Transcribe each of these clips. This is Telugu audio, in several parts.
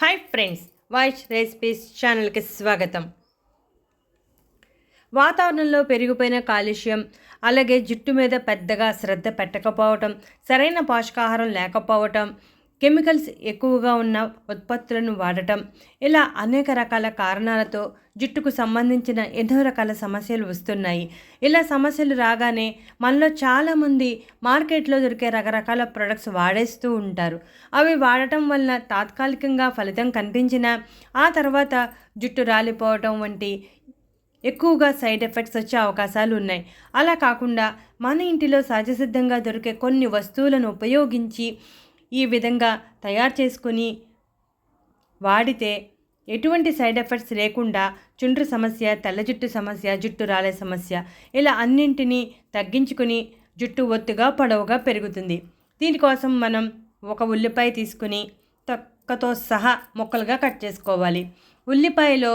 హాయ్ ఫ్రెండ్స్ వాయిస్ రెసిపీస్ ఛానల్కి స్వాగతం. వాతావరణంలో పెరిగిపోయిన కాలుష్యం అలాగే జుట్టు మీద పెద్దగా శ్రద్ధ పెట్టకపోవటం సరైన పోషకాహారం లేకపోవటం కెమికల్స్ ఎక్కువగా ఉన్న ఉత్పత్తులను వాడటం ఇలా అనేక రకాల కారణాలతో జుట్టుకు సంబంధించిన ఎన్నో రకాల సమస్యలు వస్తున్నాయి. ఇలా సమస్యలు రాగానే మనలో చాలామంది మార్కెట్లో దొరికే రకరకాల ప్రొడక్ట్స్ వాడేస్తూ ఉంటారు. అవి వాడటం వలన తాత్కాలికంగా ఫలితం కనిపించినా ఆ తర్వాత జుట్టు రాలిపోవటం వంటి ఎక్కువగా సైడ్ ఎఫెక్ట్స్ వచ్చే అవకాశాలు ఉన్నాయి. అలా కాకుండా మన ఇంటిలో సహజసిద్ధంగా దొరికే కొన్ని వస్తువులను ఉపయోగించి ఈ విధంగా తయారు చేసుకుని వాడితే ఎటువంటి సైడ్ ఎఫెక్ట్స్ లేకుండా చుండ్రు సమస్య తెల్ల జుట్టు సమస్య జుట్టు రాలే సమస్య ఇలా అన్నింటినీ తగ్గించుకుని జుట్టు ఒత్తుగా పొడవుగా పెరుగుతుంది. దీనికోసం మనం ఒక ఉల్లిపాయ తీసుకుని తొక్కతో సహా ముక్కలుగా కట్ చేసుకోవాలి. ఉల్లిపాయలో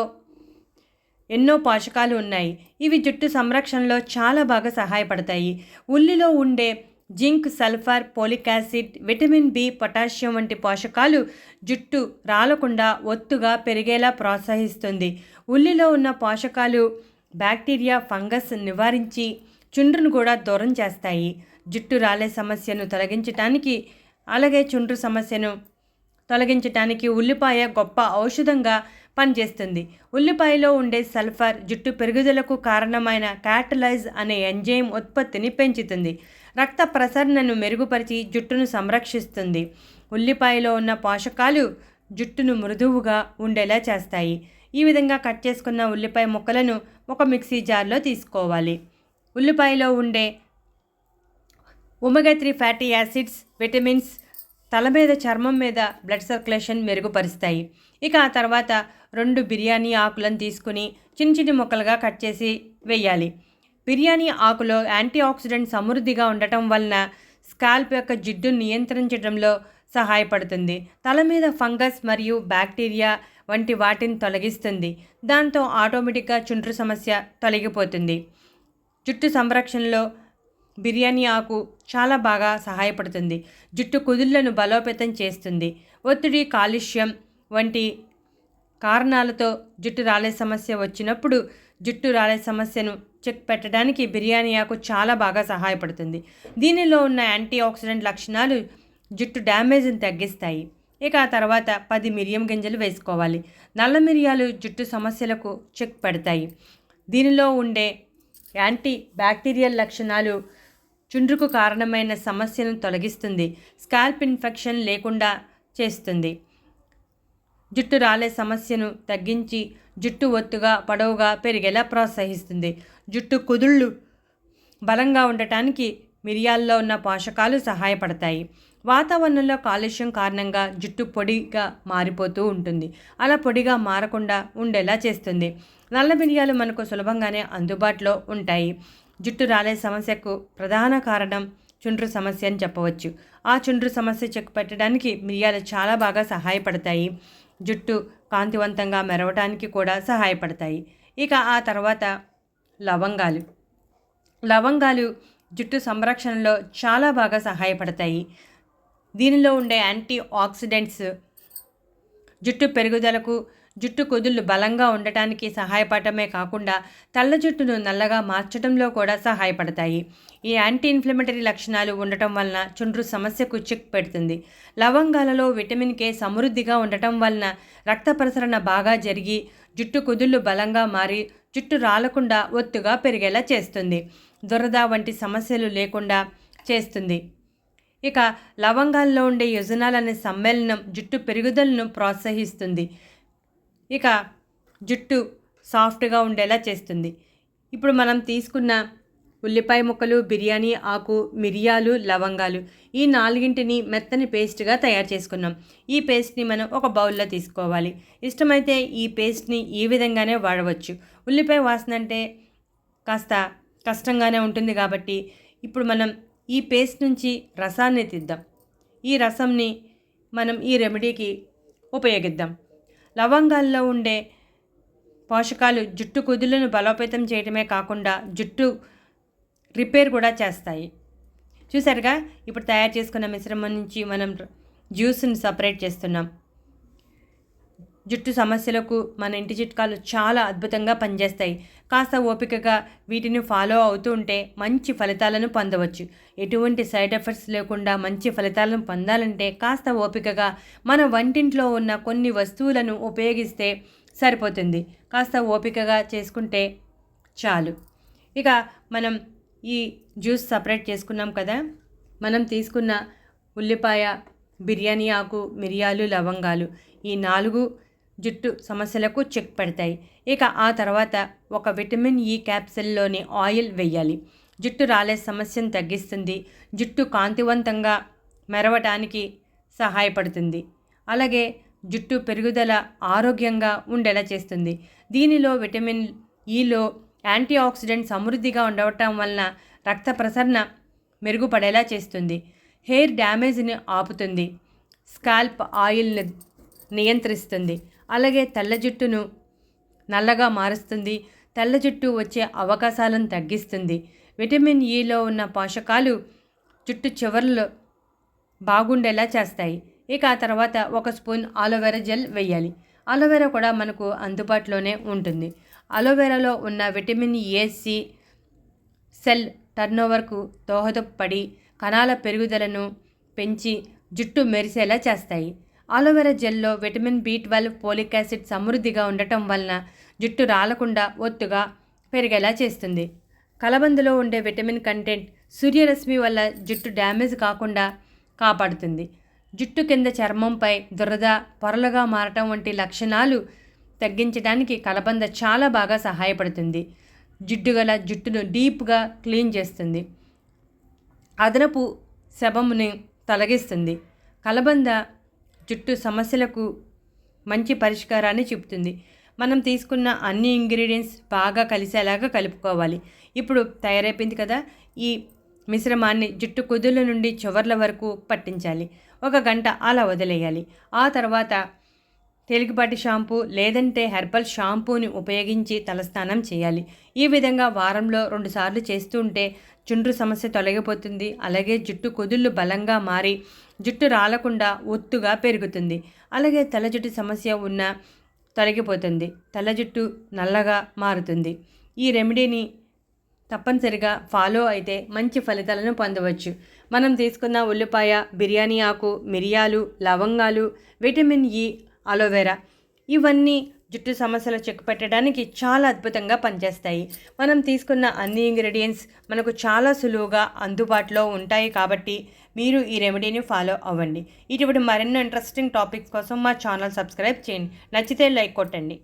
ఎన్నో పోషకాలు ఉన్నాయి. ఇవి జుట్టు సంరక్షణలో చాలా బాగా సహాయపడతాయి. ఉల్లిలో ఉండే zinc sulphur folic acid vitamin B potassium వంటి పోషకాలు జుట్టు రాలకుండా ఒత్తుగా పెరిగేలా ప్రోత్సహిస్తుంది. ఉల్లిలో ఉన్న పోషకాలు బ్యాక్టీరియా ఫంగస్ నివారించి చుండ్రును కూడా దూరం చేస్తాయి. జుట్టు రాలే సమస్యను తొలగించటానికి అలాగే చుండ్రు సమస్యను తొలగించటానికి ఉల్లిపాయ గొప్ప ఔషధంగా పనిచేస్తుంది. ఉల్లిపాయలో ఉండే సల్ఫర్ జుట్టు పెరుగుదలకు కారణమైన క్యాటలైజ్ అనే ఎంజైమ్ ఉత్పత్తిని పెంచుతుంది. రక్త ప్రసరణను మెరుగుపరిచి జుట్టును సంరక్షిస్తుంది. ఉల్లిపాయలో ఉన్న పోషకాలు జుట్టును మృదువుగా ఉండేలా చేస్తాయి. ఈ విధంగా కట్ చేసుకున్న ఉల్లిపాయ ముక్కలను ఒక మిక్సీ జార్లో తీసుకోవాలి. ఉల్లిపాయలో ఉండే omega three fatty acids vitamins తల మీద చర్మం మీద బ్లడ్ సర్క్యులేషన్ మెరుగుపరుస్తాయి. ఇక ఆ తర్వాత రెండు బిర్యానీ ఆకులను తీసుకుని చిన్న చిన్న ముక్కలుగా కట్ చేసి వేయాలి. బిర్యానీ ఆకులో యాంటీ ఆక్సిడెంట్ సమృద్ధిగా ఉండటం వలన స్కాల్ప్ యొక్క జిడ్డును నియంత్రించడంలో సహాయపడుతుంది. తల మీద ఫంగస్ మరియు బ్యాక్టీరియా వంటి వాటిని తొలగిస్తుంది. దాంతో ఆటోమేటిక్గా చుండ్రు సమస్య తొలగిపోతుంది. జుట్టు సంరక్షణలో బిర్యానీ ఆకు చాలా బాగా సహాయపడుతుంది. జుట్టు కుదుళ్ళను బలోపేతం చేస్తుంది. ఒత్తిడి కాలుష్యం వంటి కారణాలతో జుట్టు రాలే సమస్య వచ్చినప్పుడు జుట్టు రాలే సమస్యను చెక్ పెట్టడానికి బిర్యానీ ఆకు చాలా బాగా సహాయపడుతుంది. దీనిలో ఉన్న యాంటీ ఆక్సిడెంట్ లక్షణాలు జుట్టు డ్యామేజ్ని తగ్గిస్తాయి. ఇక ఆ తర్వాత పది మిరియం గింజలు వేసుకోవాలి. నల్ల మిరియాలు జుట్టు సమస్యలకు చెక్ పెడతాయి. దీనిలో ఉండే యాంటీ బ్యాక్టీరియల్ లక్షణాలు చుండ్రుకు కారణమైన సమస్యను తొలగిస్తుంది. స్కాల్ప్ ఇన్ఫెక్షన్ లేకుండా చేస్తుంది. జుట్టు రాలే సమస్యను తగ్గించి జుట్టు ఒత్తుగా పొడవుగా పెరిగేలా ప్రోత్సహిస్తుంది. జుట్టు కుదుళ్ళు బలంగా ఉండటానికి మిరియాల్లో ఉన్న పోషకాలు సహాయపడతాయి. వాతావరణంలో కాలుష్యం కారణంగా జుట్టు పొడిగా మారిపోతూ ఉంటుంది. అలా పొడిగా మారకుండా ఉండేలా చేస్తుంది. నల్ల మిరియాలు మనకు సులభంగానే అందుబాటులో ఉంటాయి. జుట్టు రాలే సమస్యకు ప్రధాన కారణం చుండ్రు సమస్య అని చెప్పవచ్చు. ఆ చుండ్రు సమస్య చెక్ పెట్టడానికి మిరియాలు చాలా బాగా సహాయపడతాయి. జుట్టు కాంతివంతంగా మెరవటానికి కూడా సహాయపడతాయి. ఇక ఆ తర్వాత లవంగాలు. లవంగాలు జుట్టు సంరక్షణలో చాలా బాగా సహాయపడతాయి. దీనిలో ఉండే యాంటీ ఆక్సిడెంట్స్ జుట్టు పెరుగుదలకు జుట్టు కుదుళ్ళు బలంగా ఉండటానికి సహాయపడటమే కాకుండా తెల్ల జుట్టును నల్లగా మార్చడంలో కూడా సహాయపడతాయి. ఈ యాంటీ ఇన్ఫ్లమేటరీ లక్షణాలు ఉండటం వలన చుండ్రు సమస్యకు చెక్ పెడుతుంది. లవంగాలలో విటమిన్ కే సమృద్ధిగా ఉండటం వలన రక్త ప్రసరణ బాగా జరిగి జుట్టు కుదుళ్ళు బలంగా మారి జుట్టు రాలకుండా ఒత్తుగా పెరిగేలా చేస్తుంది. దురద వంటి సమస్యలు లేకుండా చేస్తుంది. ఇక లవంగాల్లో ఉండే యుజనాల్ అనే సమ్మేళనం జుట్టు పెరుగుదలను ప్రోత్సహిస్తుంది. ఇక జుట్టు సాఫ్ట్గా ఉండేలా చేస్తుంది. ఇప్పుడు మనం తీసుకున్న ఉల్లిపాయ ముక్కలు బిర్యానీ ఆకు మిరియాలు లవంగాలు ఈ నాలుగింటిని మెత్తని పేస్ట్గా తయారు చేసుకున్నాం. ఈ పేస్ట్ని మనం ఒక బౌల్లో తీసుకోవాలి. ఇష్టమైతే ఈ పేస్ట్ని ఈ విధంగానే వాడవచ్చు. ఉల్లిపాయ వాసన అంటే కాస్త కష్టంగానే ఉంటుంది కాబట్టి ఇప్పుడు మనం ఈ పేస్ట్ నుంచి రసాన్ని తీద్దాం. ఈ రసంని మనం ఈ రెమెడీకి ఉపయోగిద్దాం. లవంగాల్లో ఉండే పోషకాలు జుట్టు కుదులను బలోపేతం చేయడమే కాకుండా జుట్టు రిపేర్ కూడా చేస్తాయి. చూసారుగా ఇప్పుడు తయారు చేసుకున్న మిశ్రమం నుంచి మనం జ్యూస్ని సపరేట్ చేస్తున్నాం. జుట్టు సమస్యలకు మన ఇంటి చిట్కాలు చాలా అద్భుతంగా పనిచేస్తాయి. కాస్త ఓపికగా వీటిని ఫాలో అవుతూ ఉంటే మంచి ఫలితాలను పొందవచ్చు. ఎటువంటి సైడ్ ఎఫెక్ట్స్ లేకుండా మంచి ఫలితాలను పొందాలంటే కాస్త ఓపికగా మన వంటింట్లో ఉన్న కొన్ని వస్తువులను ఉపయోగిస్తే సరిపోతుంది. కాస్త ఓపికగా చేసుకుంటే చాలు. ఇక మనం ఈ జ్యూస్ సపరేట్ చేసుకున్నాం కదా? మనం తీసుకున్న ఉల్లిపాయ బిర్యానీ ఆకు మిరియాలు లవంగాలు ఈ నాలుగు జుట్టు సమస్యలకు చెక్ పెడతాయి. ఇక ఆ తర్వాత ఒక విటమిన్ ఈ క్యాప్సిల్లోని ఆయిల్ వేయాలి జుట్టు రాలే సమస్యను తగ్గిస్తుంది. జుట్టు కాంతివంతంగా మెరవటానికి సహాయపడుతుంది. అలాగే జుట్టు పెరుగుదల ఆరోగ్యంగా ఉండేలా చేస్తుంది. దీనిలో విటమిన్ ఈలో యాంటీ ఆక్సిడెంట్ సమృద్ధిగా ఉండటం వలన రక్త ప్రసరణ మెరుగుపడేలా చేస్తుంది. హెయిర్ డ్యామేజ్ని ఆపుతుంది. స్కాల్ప్ ఆయిల్ని నియంత్రిస్తుంది. అలాగే తెల్ల జుట్టును నల్లగా మారుస్తుంది. తెల్ల జుట్టు వచ్చే అవకాశాలను తగ్గిస్తుంది. విటమిన్ e ఈలో ఉన్న పోషకాలు జుట్టు చివర్లో బాగుండేలా చేస్తాయి. ఇక ఆ తర్వాత ఒక స్పూన్ ఆలోవెరా జెల్ వేయాలి. ఆలోవెరా కూడా మనకు అందుబాటులోనే ఉంటుంది. అలోవెరాలో ఉన్న vitamin e, A C cell టర్నోవర్కు దోహదపడి కణాల పెరుగుదలను పెంచి జుట్టు మెరిసేలా చేస్తాయి. Aloe vera జెల్లో vitamin B twelve folic acid సమృద్ధిగా ఉండటం వలన జుట్టు రాలకుండా ఒత్తుగా పెరిగేలా చేస్తుంది. కలబందులో ఉండే విటమిన్ కంటెంట్ సూర్యరశ్మి వల్ల జుట్టు డ్యామేజ్ కాకుండా కాపాడుతుంది. జుట్టు కింద చర్మంపై దురద పొరలుగా మారటం వంటి లక్షణాలు తగ్గించడానికి కలబంద చాలా బాగా సహాయపడుతుంది. జిడ్డు గల జుట్టును డీప్గా క్లీన్ చేస్తుంది. అదనపు శబముని తొలగిస్తుంది. కలబంద జుట్టు సమస్యలకు మంచి పరిష్కారాన్ని చెబుతుంది మనం తీసుకున్న అన్ని ఇంగ్రీడియంట్స్ బాగా కలిసేలాగా కలుపుకోవాలి. ఇప్పుడు తయారైపోయింది కదా ఈ మిశ్రమాన్ని జుట్టు కుదుల నుండి చివర్ల వరకు పట్టించాలి. ఒక గంట అలా వదిలేయాలి. ఆ తర్వాత తేలికపాటి షాంపూ లేదంటే హెర్బల్ షాంపూని ఉపయోగించి తలస్నానం చేయాలి. ఈ విధంగా వారంలో రెండుసార్లు చేస్తూ ఉంటే చుండ్రు సమస్య తొలగిపోతుంది. అలాగే జుట్టు కుదుళ్ళు బలంగా మారి జుట్టు రాలకుండా ఒత్తుగా పెరుగుతుంది. అలాగే తల జుట్టు సమస్య ఉన్న తొలగిపోతుంది. తల జుట్టు నల్లగా మారుతుంది. ఈ రెమెడీని తప్పనిసరిగా ఫాలో అయితే మంచి ఫలితాలను పొందవచ్చు. మనం తీసుకున్న ఉల్లిపాయ బిర్యానీ ఆకు మిరియాలు లవంగాలు విటమిన్ ఈ అలోవెరా ఇవన్నీ జుట్టు సమస్యలు చెక్కుపెట్టడానికి చాలా అద్భుతంగా పనిచేస్తాయి. మనం తీసుకున్న అన్ని ఇంగ్రీడియంట్స్ మనకు చాలా సులువుగా అందుబాటులో ఉంటాయి కాబట్టి మీరు ఈ రెమెడీని ఫాలో అవ్వండి. ఇటువంటి మరెన్నో ఇంట్రెస్టింగ్ టాపిక్స్ కోసం మా ఛానల్ సబ్స్క్రైబ్ చేయండి. నచ్చితే లైక్ కొట్టండి.